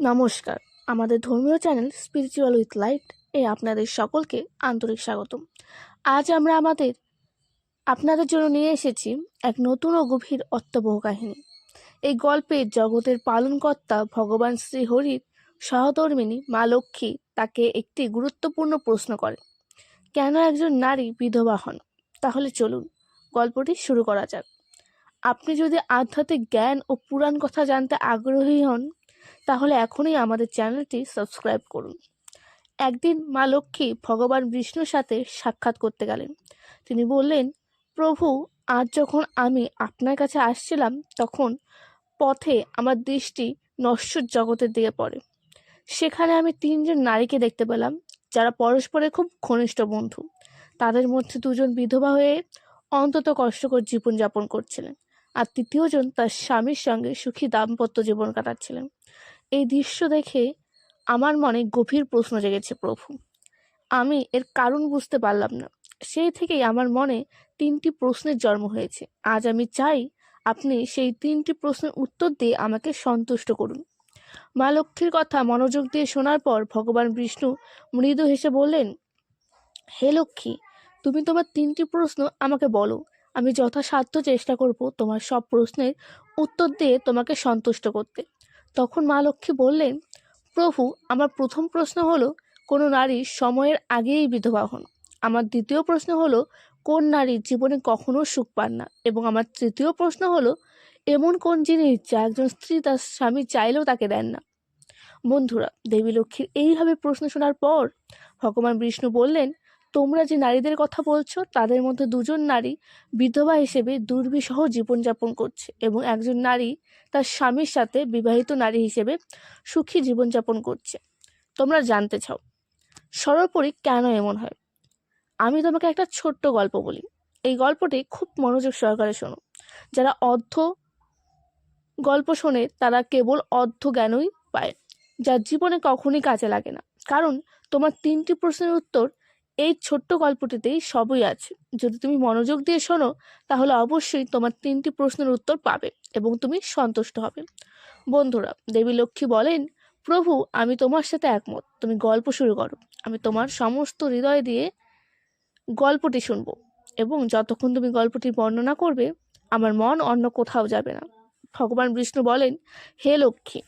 নমস্কার। আমাদের ধর্মীয় চ্যানেল স্পিরিচুয়াল উইথ লাইট এ আপনাদের সকলকে আন্তরিক স্বাগতম। আজ আমরা আমাদের, আপনাদের জন্য নিয়ে এসেছি এক নতুন ও গভীর অর্থবহ কাহিনী। এই গল্পে জগতের পালনকর্তা ভগবান শ্রীহরির সহধর্মিনী মা লক্ষ্মী তাকে একটি গুরুত্বপূর্ণ প্রশ্ন করে, কেন একজন নারী বিধবা হন? তাহলে চলুন গল্পটি শুরু করা যাক। আপনি যদি আধ্যাত্মিক জ্ঞান ও পুরাণ কথা জানতে আগ্রহী হন তাহলে এখনই আমাদের চ্যানেলটি সাবস্ক্রাইব করুন। একদিন মা লক্ষ্মী ভগবান বিষ্ণুর সাথে সাক্ষাৎ করতে গেলেন। তিনি বললেন, প্রভু, আজ যখন আমি আপনার কাছে আসছিলাম, তখন পথে আমার দৃষ্টি নশ্বর জগতের দিকে পড়ে। সেখানে আমি তিনজন নারীকে দেখতে পেলাম, যারা পরস্পরের খুব ঘনিষ্ঠ বন্ধু। তাদের মধ্যে দুজন বিধবা হয়ে অন্তত কষ্টকর জীবনযাপন করছিলেন, আর তৃতীয়জন তার স্বামীর সঙ্গে সুখী দাম্পত্য জীবন কাটাচ্ছিলেন। এই দৃশ্য দেখে আমার মনে গভীর প্রশ্ন জেগেছে, প্রভু। আমি এর কারণ বুঝতে পারলাম না। সেই থেকেই আমার মনে তিনটি প্রশ্নের জন্ম হয়েছে। আজ আমি চাই আপনি সেই তিনটি প্রশ্নের উত্তর দিয়ে আমাকে সন্তুষ্ট করুন। মা লক্ষ্মীর কথা মনোযোগ দিয়ে শোনার পর ভগবান বিষ্ণু মৃদু হেসে বললেন, হে লক্ষ্মী, তুমি তোমার তিনটি প্রশ্ন আমাকে বলো। আমি যথাসাধ্য চেষ্টা করব তোমার সব প্রশ্নের উত্তর দিয়ে তোমাকে সন্তুষ্ট করতে। তখন মা লক্ষ্মী বললেন, প্রভু, আমার প্রথম প্রশ্ন হলো, কোনো নারী সময়ের আগেই বিধবা হন? আমার দ্বিতীয় প্রশ্ন হলো, কোন নারী জীবনে কখনো সুখ পান না? এবং আমার তৃতীয় প্রশ্ন হলো, এমন কোন জিনিস যা একজন স্ত্রী তার স্বামী চাইলেও তাকে দেন না? বন্ধুরা, দেবী লক্ষ্মীর এইভাবে প্রশ্ন শোনার পর ভগবান বিষ্ণু বললেন তোমরা যে নারীদের কথা বলছো, তাদের মধ্যে দুজন নারী বিধবা হিসেবে দুর্বিষহ জীবনযাপন করছে এবং একজন নারী তার স্বামীর সাথে বিবাহিত নারী হিসেবে সুখী জীবনযাপন করছে। তোমরা জানতে চাও, সর্বোপরি কেন এমন হয়? আমি তোমাকে একটা ছোট্ট গল্প বলি। এই গল্পটি খুব মনোযোগ সহকারে শোনো। যারা অর্ধ গল্প শোনে, তারা কেবল অর্ধ জ্ঞানই পায় যার জীবনে কখনই কাজে লাগে না। কারণ তোমার তিনটি প্রশ্নের উত্তর এই ছোট্ট গল্পটিতেই সবই আছে। যদি তুমি মনোযোগ দিয়ে শোনো, তাহলে অবশ্যই তোমার তিনটি প্রশ্নের উত্তর পাবে এবং তুমি সন্তুষ্ট হবে। বন্ধুরা, দেবী লক্ষ্মী বলেন, প্রভু, আমি তোমার সাথে একমত। তুমি গল্প শুরু করো। আমি তোমার সমস্ত হৃদয় দিয়ে গল্পটি শুনব এবং যতক্ষণ তুমি গল্পটি বর্ণনা করবে, আমার মন অন্য কোথাও যাবে না। ভগবান বিষ্ণু বলেন, হে লক্ষ্মী,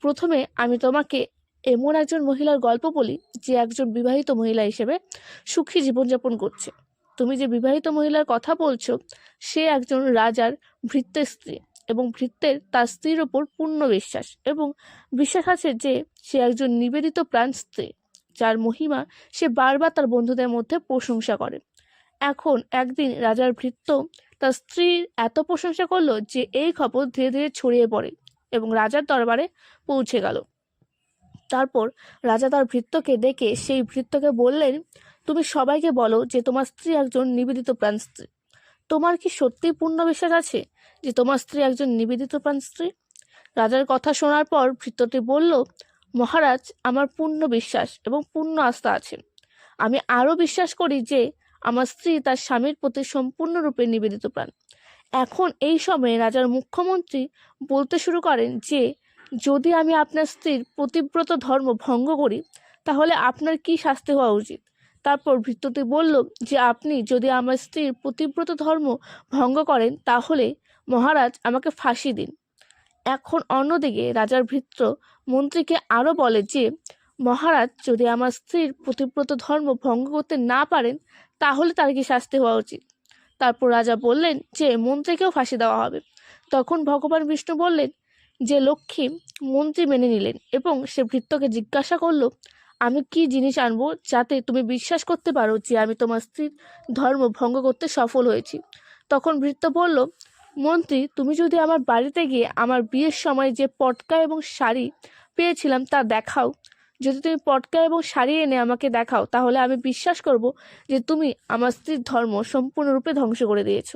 প্রথমে আমি তোমাকে এমন একজন মহিলার গল্প বলি যে একজন বিবাহিত মহিলা হিসেবে সুখী জীবনযাপন করছে। তুমি যে বিবাহিত মহিলার কথা বলছো, সে একজন রাজার ভৃত্যের স্ত্রী এবং ভৃত্যের তার স্ত্রীর ওপর পূর্ণ বিশ্বাস এবং বিশ্বাস আছে যে সে একজন নিবেদিত প্রাণ স্ত্রী, যার মহিমা সে বারবার তার বন্ধুদের মধ্যে প্রশংসা করে। এখন একদিন রাজার ভৃত্য তার স্ত্রীর এত প্রশংসা করল যে এই খবর ধীরে ধীরে ছড়িয়ে পড়ে এবং রাজার দরবারে পৌঁছে গেল। তারপর রাজা তার ভৃত্যকে ডেকে সেই ভৃত্যকে বললেন, তুমি সবাইকে বলো যে তোমার স্ত্রী একজন নিবেদিত প্রাণ স্ত্রী। তোমার কি সত্যিই পূর্ণ বিশ্বাস আছে যে তোমার স্ত্রী একজন নিবেদিত প্রাণ স্ত্রী? রাজার কথা শোনার পর ভৃত্যটি বলল, মহারাজ, আমার পূর্ণ বিশ্বাস এবং পূর্ণ আস্থা আছে। আমি আরও বিশ্বাস করি যে আমার স্ত্রী তার স্বামীর প্রতি সম্পূর্ণরূপে নিবেদিত প্রাণ। এখন এই সময়ে রাজার মুখ্যমন্ত্রী বলতে শুরু করেন যে যদি আমি আপনার স্ত্রীর প্রতিব্রত ধর্ম ভঙ্গ করি, তাহলে আপনার কি শাস্তি হওয়া উচিত? তারপর ভৃত্যটি বলল যে, আপনি যদি আমার স্ত্রীর প্রতিব্রত ধর্ম ভঙ্গ করেন, তাহলে মহারাজ আমাকে ফাঁসি দিন। এখন অন্যদিকে রাজার ভৃত্য মন্ত্রীকে আরও বলে যে, মহারাজ, যদি আমার স্ত্রীর প্রতিব্রত ধর্ম ভঙ্গ করতে না পারেন, তাহলে তার কি শাস্তি হওয়া উচিত? তারপর রাজা বললেন যে, মন্ত্রীকেও ফাঁসি দেওয়া হবে। তখন ভগবান বিষ্ণু বললেন যে লক্ষ্মী মন্ত্রী মেনে নিলেন এবং সে ভৃত্যকে জিজ্ঞাসা করল, আমি কি জিনিস আনব যাতে তুমি বিশ্বাস করতে পারো যে আমি তোমার স্ত্রীর ধর্ম ভঙ্গ করতে সফল হয়েছি? তখন ভৃত্য বলল, মন্ত্রী, তুমি যদি আমার বাড়িতে গিয়ে আমার বিয়ের সময় যে পটকা এবং শাড়ি পেয়েছিলাম তা দেখাও, যদি তুমি পটকা এবং শাড়ি এনে আমাকে দেখাও, তাহলে আমি বিশ্বাস করব যে তুমি আমার স্ত্রীর ধর্ম সম্পূর্ণরূপে ধ্বংস করে দিয়েছ।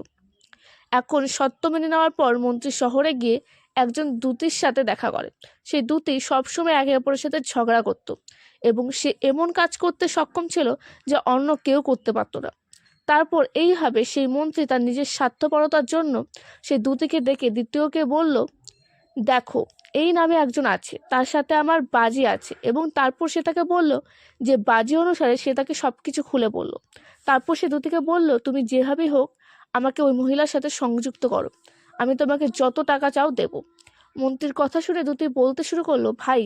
এখন সত্য মেনে নেওয়ার পর মন্ত্রী শহরে গিয়ে একজন দূতির সাথে দেখা করে। সেই দূতি সবসময় একে অপরের সাথে ঝগড়া করত এবং সে এমন কাজ করতে সক্ষম ছিল যা অন্য কেউ করতে পারতো না। তারপর এইভাবে সেই মন্ত্রী তার নিজের স্বার্থপরতার জন্য সেই দূতিকে ডেকে দ্বিতীয়কে বলল, দেখো, এই নামে একজন আছে, তার সাথে আমার বাজি আছে। এবং তারপর সে তাকে বলল যে বাজি অনুসারে সে তাকে সব কিছু খুলে বলল। তারপর সে দুতিকে বলল, তুমি যেভাবেই হোক আমাকে ওই মহিলার সাথে সংযুক্ত করো। আমি তোমাকে যত টাকা চাও দেব। মন্ত্রীর কথা শুনে দুতি বলতে শুরু করল, ভাই,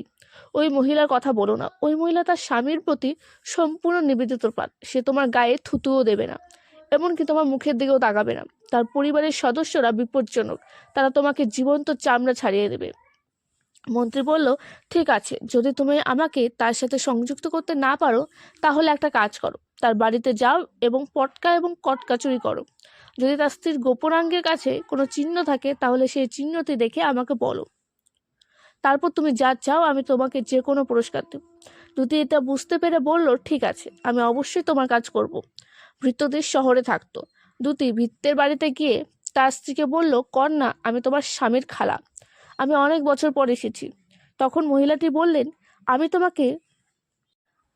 ওই মহিলার কথা বলো না। ওই মহিলা তার স্বামীর প্রতি সম্পূর্ণ নিবেদিত প্রাণ সে তোমার গায়ে থুতুও দেবে না। এমনকি তোমার মুখের দিকেও তাকাবে না। তার পরিবারের সদস্যরা বিপজ্জনক। তারা তোমাকে জীবন্ত চামড়া ছাড়িয়ে দেবে। মন্ত্রী বলল, ঠিক আছে, যদি তুমি আমাকে তার সাথে সংযুক্ত করতে না পারো, তাহলে একটা কাজ করো। তার বাড়িতে যাও এবং পটকা এবং কটকা চুরি করো। যদি তার স্ত্রীর গোপনাঙ্গের কাছে কোনো চিহ্ন থাকে, তাহলে সেই চিহ্নটি দেখে আমাকে বলো। তারপর তুমি যা চাও, আমি তোমাকে যে কোনো পুরস্কার দেব। দুটি এটা বুঝতে পেরে বলল, ঠিক আছে, আমি অবশ্যই তোমার কাজ করব। ভৃত্যদের শহরে থাকতো। দুটি ভৃত্যের বাড়িতে গিয়ে তার স্ত্রীকে বলল, কন্যা, আমি তোমার স্বামীর খালা। আমি অনেক বছর পর এসেছি। তখন মহিলাটি বললেন, আমি তোমাকে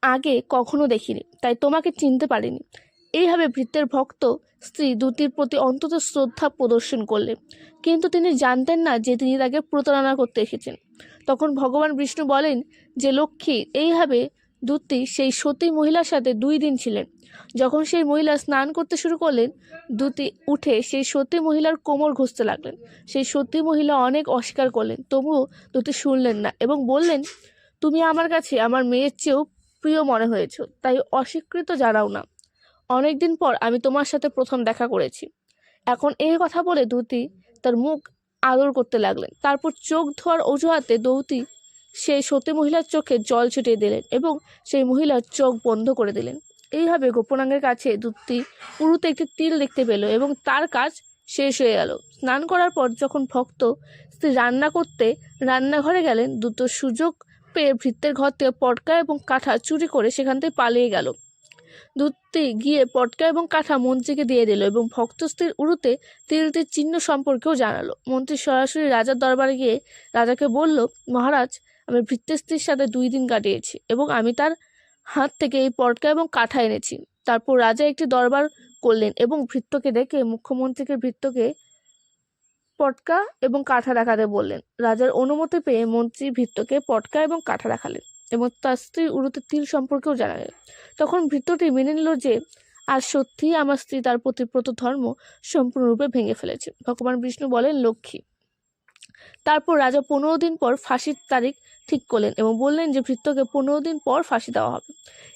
আগে কখনো দেখিনি, তাই তোমাকে চিনতে পারিনি। এইভাবে ভৃত্যের ভক্ত স্ত্রী দুটির প্রতি অন্তত শ্রদ্ধা প্রদর্শন করলেন, কিন্তু তিনি জানতেন না যে তিনি তাকে প্রতারণা করতে এসেছেন। তখন ভগবান বিষ্ণু বলেন যে লক্ষ্মী, এইভাবে দূতটি সেই সতী মহিলার সাথে দুই দিন ছিলেন। যখন সেই মহিলা স্নান করতে শুরু করলেন, দুটি উঠে সেই সতী মহিলার কোমর ঘুষতে লাগলেন। সেই সতী মহিলা অনেক অস্বীকার করলেন, তবুও দুটি শুনলেন না এবং বললেন, তুমি আমার কাছে আমার মেয়ের চেয়েও প্রিয় মনে হয়েছ, তাই অস্বীকৃত জানাও না। অনেকদিন পর আমি তোমার সাথে প্রথম দেখা করেছি। এখন এই কথা বলে দুতি তার মুখ আদর করতে লাগলেন। তারপর চোখ ধোয়ার অজুহাতে দৌতি সেই সতী মহিলার চোখে জল ছিটিয়ে দিলেন এবং সেই মহিলার চোখ বন্ধ করে দিলেন। এইভাবে গোপনাঙ্গের কাছে দুটি উরুতে একটি তিল দেখতে পেল এবং তার কাজ শেষ হয়ে গেল। স্নান করার পর যখন ভক্ত স্ত্রী রান্না করতে রান্নাঘরে গেলেন, দুটো সুযোগ পেয়ে ভৃত্যের ঘর থেকে পটকা এবং কাঠা চুরি করে সেখান থেকে পালিয়ে গেল। দুটি গিয়ে পটকা এবং কাঠা মন্ত্রীকে দিয়ে দিল এবং ভক্ত স্ত্রীর উরুতে তিলটির চিহ্ন সম্পর্কেও জানালো। মন্ত্রী সরাসরি রাজার দরবারে গিয়ে রাজাকে বলল, মহারাজ, আমি ভৃত্যের স্ত্রীর সাথে দুই দিন কাটিয়েছি এবং আমি তার হাত থেকে এই পটকা এবং কাঠা এনেছি। তারপর রাজা একটি দরবার করলেন এবং ভৃত্যকে ডেকে মুখ্যমন্ত্রীকে ভৃত্যকে পটকা এবং কাঠা দেখাতে বললেন। রাজার অনুমতি পেয়ে মন্ত্রী ভৃত্যকে পটকা এবং কাঠা দেখালেন এবং তার স্ত্রী উরুতে তিল সম্পর্কেও জানালেন। তখন ভৃত্যটি মেনে নিল যে, আর সত্যিই আমার স্ত্রী তার প্রতি প্রত ধর্ম সম্পূর্ণরূপে ভেঙে ফেলেছে। ভগবান বিষ্ণু বলেন, লক্ষ্মী। তারপর রাজা পনেরো দিন পর ফাঁসির তারিখ ঠিক করলেন এবং বললেন যে, ভৃত্যকে পনেরো দিন পর ফাঁসি দেওয়া হবে।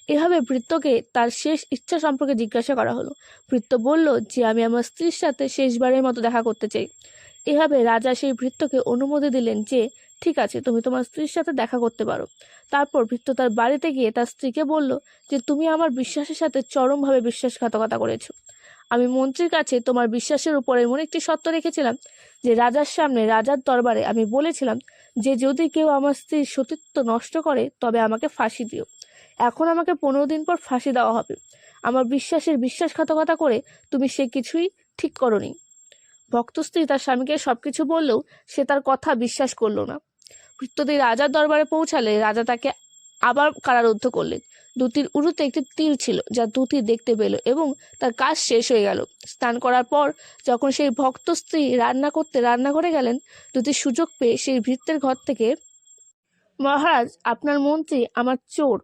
এভাবে ভৃত্যকে তার শেষ ইচ্ছা সম্পর্কে জিজ্ঞাসা করা হলো। ভৃত্য বলল, যে, আমি আমার স্ত্রীর সাথে শেষবারের মতো দেখা করতে চাই। এভাবে রাজা সেই ভৃত্যকে অনুমতি দিলেন যে, ঠিক আছে, তুমি তোমার স্ত্রীর সাথে দেখা করতে পারো। তারপর ভৃত্য তার বাড়িতে গিয়ে তার স্ত্রীকে বলল যে, তুমি আমার বিশ্বাসের সাথে চরমভাবে বিশ্বাসঘাতকতা করেছ। আমি মন্ত্রীর কাছে তোমার বিশ্বাসের উপর এমন একটি সত্য রেখেছিলাম যে, রাজার সামনে, রাজার দরবারে আমি বলেছিলাম যে, যদি কেউ আমার স্ত্রীর সতীত্ব নষ্ট করে, তবে আমাকে ফাঁসি দিও। এখন আমাকে পনেরো দিন পর ফাঁসি দেওয়া হবে। আমার বিশ্বাসের বিশ্বাসঘাতকতা করে তুমি সে কিছুই ঠিক করনি। ভক্ত স্ত্রী তার স্বামীকে সবকিছু বললেও সে তার কথা বিশ্বাস করল না। ভৃত্যদের রাজার দরবারে পৌঁছালে রাজা তাকে আবার কারারুদ্ধ করলেন। দুটির উরুতে একটি তীর ছিল, যা দুটি দেখতে পেল এবং তার কাজ শেষ হয়ে গেল। স্নান করার পর যখন সেই ভক্ত স্ত্রী রান্না করতে রান্নাঘরে গেলেন দুটি সুযোগ পেয়ে সেই ভৃত্যের ঘর থেকে, মহারাজ, আপনার মন্ত্রী আমার চোর।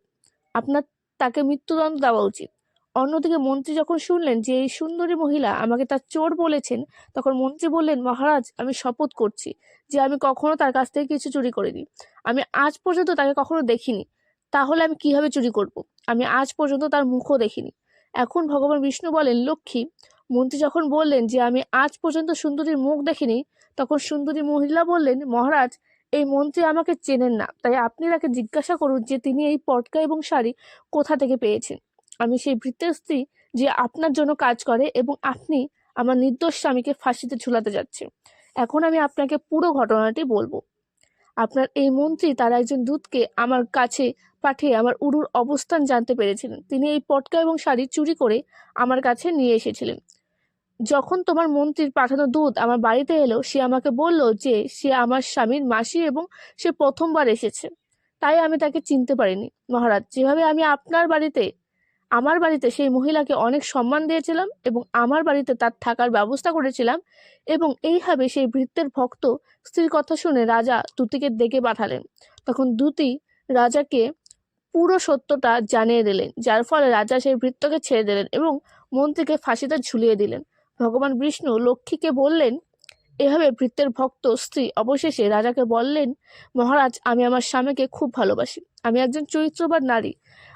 আপনার, তাকে মৃত্যুদণ্ড দেওয়া উচিত। অন্যদিকে মন্ত্রী যখন শুনলেন যে এই সুন্দরী মহিলা আমাকে তার চোর বলেছেন, তখন মন্ত্রী বললেন, মহারাজ, আমি শপথ করছি যে আমি কখনো তার কাছ থেকে কিছু চুরি করিনি। আমি আজ পর্যন্ত তাকে কখনো দেখিনি। তাহলে আমি কীভাবে চুরি করব। আমি আজ পর্যন্ত তার মুখও দেখিনি। এখন ভগবান বিষ্ণু বলেন, লক্ষ্মী, মন্ত্রী যখন বললেন যে আমি আজ পর্যন্ত সুন্দরীর মুখ দেখিনি, তখন সুন্দরী মহিলা বললেন, মহারাজ, এই মন্ত্রী আমাকে চেনেন না। তাই আপনি তাকে জিজ্ঞাসা করুন যে তিনি এই পটকা এবং শাড়ি কোথা থেকে পেয়েছেন? আমি সেই ভৃত্যের স্ত্রী যে আপনার জন্য কাজ করে এবং আপনি আমার নির্দোষ স্বামীকে ফাঁসিতে ঝুলাতে যাচ্ছে এখন আমি আপনাকে পুরো ঘটনাটি বলব। আপনার এই মন্ত্রী তার একজন দূতকে আমার কাছে পাঠিয়ে আমার উরুর অবস্থান জানতে পেরেছিলেন। তিনি এই পটকা এবং শাড়ি চুরি করে আমার কাছে নিয়ে এসেছিলেন। যখন তোমার মন্ত্রীর পাঠানো দুধ আমার বাড়িতে এলো, সে আমাকে বলল যে সে আমার স্বামীর মাসি এবং সে প্রথমবার এসেছে। তাই আমি তাকে চিনতে পারিনি। মহারাজ, যেভাবে আমি আপনার বাড়িতে আমার বাড়িতে সেই মহিলাকে অনেক সম্মান দিয়েছিলাম এবং আমার বাড়িতে তার থাকার ব্যবস্থা করেছিলাম এবং এইভাবে সেই ভৃত্যের ভক্ত স্ত্রীর কথা শুনে রাজা দ্যুতিকে ডেকে পাঠালেন। তখন দ্যুতি রাজাকে পুরো সত্যটা জানিয়ে দিলেন, যার ফলে রাজা সেই ভৃত্যকে ছেড়ে দিলেন এবং মন্ত্রীকে ফাঁসিতে ঝুলিয়ে দিলেন। ভগবান বিষ্ণু লক্ষ্মীকে বললেন, এভাবে ভৃত্যের ভক্ত স্ত্রী অবশেষে রাজাকে বললেন, মহারাজ, আমি আমার স্বামীকে খুব ভালোবাসি। আমি একজন চরিত্রবান নারী।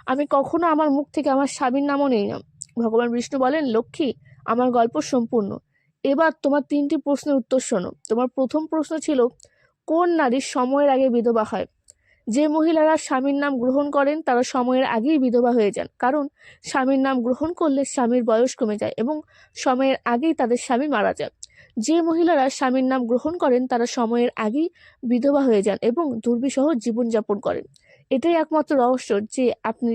আমি কখনো আমার মুখ থেকে আমার স্বামীর নামও নেই না। ভগবান বিষ্ণু বলেন, লক্ষ্মী, আমার গল্প সম্পূর্ণ। এবার তোমার তিনটি প্রশ্নের উত্তর শোনো। তোমার প্রথম প্রশ্ন ছিল, কোন নারী সময়ের আগে বিধবা হয়? যে মহিলারা স্বামীর নাম গ্রহণ করেন, তারা সময়ের আগেই বিধবা হয়ে যান। কারণ স্বামীর নাম গ্রহণ করলে স্বামীর বয়স কমে যায় এবং সময়ের আগেই তাদের স্বামী মারা যায়। যে মহিলারা স্বামীর নাম গ্রহণ করেন, তারা সময়ের আগেই বিধবা হয়ে যান এবং দুর্বিসহ জীবনযাপন করেন। এটাই একমাত্র রহস্য যে আপনি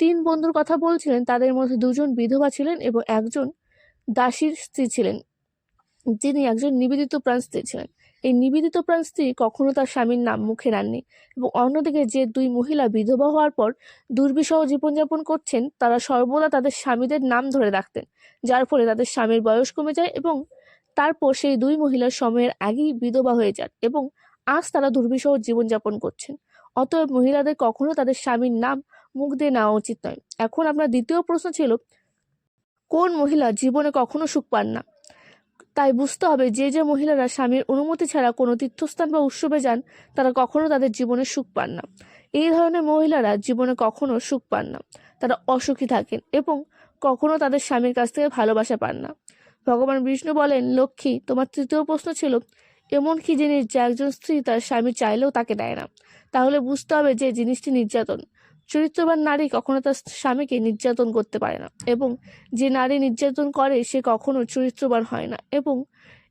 তিন বন্ধুর কথা বলছিলেন, তাদের মধ্যে দুজন বিধবা ছিলেন এবং একজন দাসীর স্ত্রী ছিলেন, যিনি একজন নিবেদিত প্রাণ স্ত্রী ছিলেন। এই নিবেদিত প্রাণ স্ত্রী কখনো তার স্বামীর নাম মুখে নেননি এবং অন্যদিকে যে দুই মহিলা বিধবা হওয়ার পর দুর্বিষহ জীবনযাপন করছেন, তারা সর্বদা তাদের স্বামীদের নাম ধরে রাখতেন, যার ফলে তাদের স্বামীর বয়স কমে যায় এবং তারপর সেই দুই মহিলার সময়ের আগেই বিধবা হয়ে যান এবং আজ তারা দুর্বিষহ জীবনযাপন করছেন। অতএব মহিলাদের কখনো তাদের স্বামীর নাম মুখ দিয়ে নেওয়া উচিত নয়। এখন আপনার দ্বিতীয় প্রশ্ন ছিল, কোন মহিলা জীবনে কখনো সুখ পান না? তাই বুঝতে হবে যে যে মহিলারা স্বামীর অনুমতি ছাড়া কোনো তীর্থস্থান বা উৎসবে যান, তারা কখনো তাদের জীবনে সুখ পান না। এই ধরনের মহিলারা জীবনে কখনো সুখ পান না। তারা অসুখী থাকেন এবং কখনো তাদের স্বামীর কাছ থেকে ভালোবাসা পান না। ভগবান বিষ্ণু বলেন, লক্ষ্মী, তোমার তৃতীয় প্রশ্ন ছিল, এমন কি জিনিস যা একজন স্ত্রী তার স্বামী চাইলেও তাকে দেয় না? তাহলে বুঝতে হবে যে জিনিসটি নির্যাতন। চরিত্রবান নারী কখনো তার স্বামীকে নির্যাতন করতে পারে না এবং যে নারী নির্যাতন করে সে কখনো চরিত্রবান হয় না এবং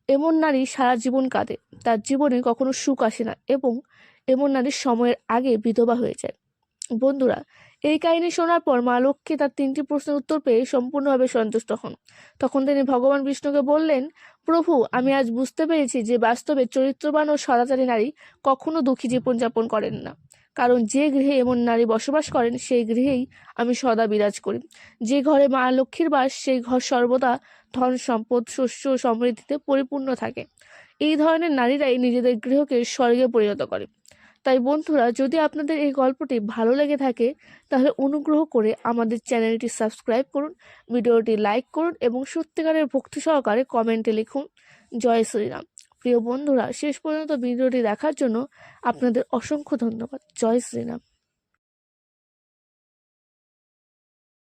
এমন নারী সারা জীবন কাঁদে। তার জীবনে কখনো সুখ আসে না এবং এমন নারী সময়ের আগে বিধবা হয়ে যায়। বন্ধুরা, এই কাহিনী শোনার পর মা লক্ষ্মী তার তিনটি প্রশ্নের উত্তর পেয়ে সম্পূর্ণভাবে সন্তুষ্ট হন। তখন তিনি ভগবান বিষ্ণুকে বললেন, প্রভু, আমি আজ বুঝতে পেরেছি যে বাস্তবে চরিত্রবান ও সদাচারী নারী কখনো দুঃখী জীবনযাপন করেন না। কারণ যে গৃহে এমন নারী বসবাস করেন, সেই গৃহেই আমি সদা বিরাজ করি। যে ঘরে মা লক্ষ্মীর বাস, সেই ঘর সর্বদা ধন, সম্পদ, শস্য সমৃদ্ধিতে পরিপূর্ণ থাকে। এই ধরনের নারীরাই নিজেদের গৃহকে স্বর্গে পরিণত করে। তাই বন্ধুরা, যদি আপনাদের এই গল্পটি ভালো লেগে থাকে, তাহলে অনুগ্রহ করে আমাদের চ্যানেলটি সাবস্ক্রাইব করুন, ভিডিওটি লাইক করুন এবং সত্যিকারের ভক্তি সহকারে কমেন্টে লিখুন, জয় শ্রীরাম। প্রিয় বন্ধুরা, শেষ পর্যন্ত ভিডিওটি দেখার জন্য আপনাদের অসংখ্য ধন্যবাদ। জয় শ্রীরাম।